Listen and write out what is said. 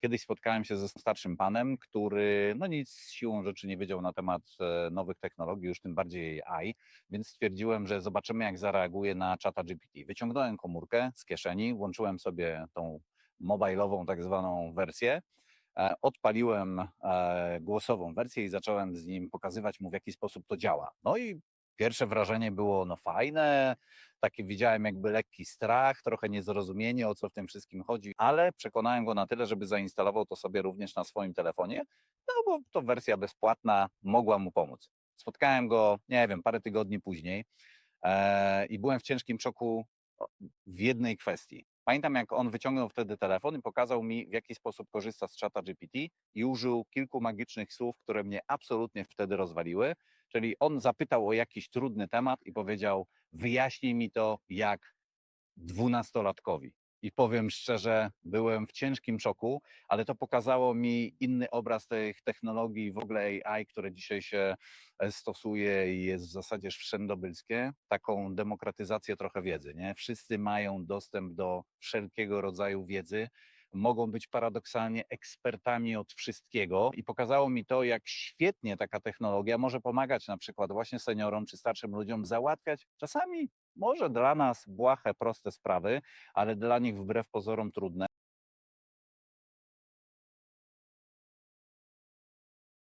Kiedyś spotkałem się ze starszym panem, który no nic siłą rzeczy nie wiedział na temat e, nowych technologii, już tym bardziej AI, więc stwierdziłem, że zobaczymy jak zareaguje na czata GPT. Wyciągnąłem komórkę z kieszeni, włączyłem sobie tą mobilową tak zwaną wersję, e, odpaliłem e, głosową wersję i zacząłem z nim pokazywać mu w jaki sposób to działa. No i pierwsze wrażenie było no fajne, taki widziałem jakby lekki strach, trochę niezrozumienie o co w tym wszystkim chodzi, ale przekonałem go na tyle, żeby zainstalował to sobie również na swoim telefonie, no bo to wersja bezpłatna mogła mu pomóc. Spotkałem go, nie wiem, parę tygodni później e, i byłem w ciężkim szoku w jednej kwestii. Pamiętam, jak on wyciągnął wtedy telefon i pokazał mi, w jaki sposób korzysta z czata GPT i użył kilku magicznych słów, które mnie absolutnie wtedy rozwaliły. Czyli on zapytał o jakiś trudny temat i powiedział: Wyjaśnij mi to jak dwunastolatkowi. I powiem szczerze, byłem w ciężkim szoku, ale to pokazało mi inny obraz tych technologii, w ogóle AI, które dzisiaj się e, stosuje i jest w zasadzie wszędobylskie, taką demokratyzację trochę wiedzy. Nie? Wszyscy mają dostęp do wszelkiego rodzaju wiedzy, mogą być paradoksalnie ekspertami od wszystkiego i pokazało mi to, jak świetnie taka technologia może pomagać na przykład właśnie seniorom czy starszym ludziom załatwiać czasami może dla nas błahe, proste sprawy, ale dla nich wbrew pozorom trudne.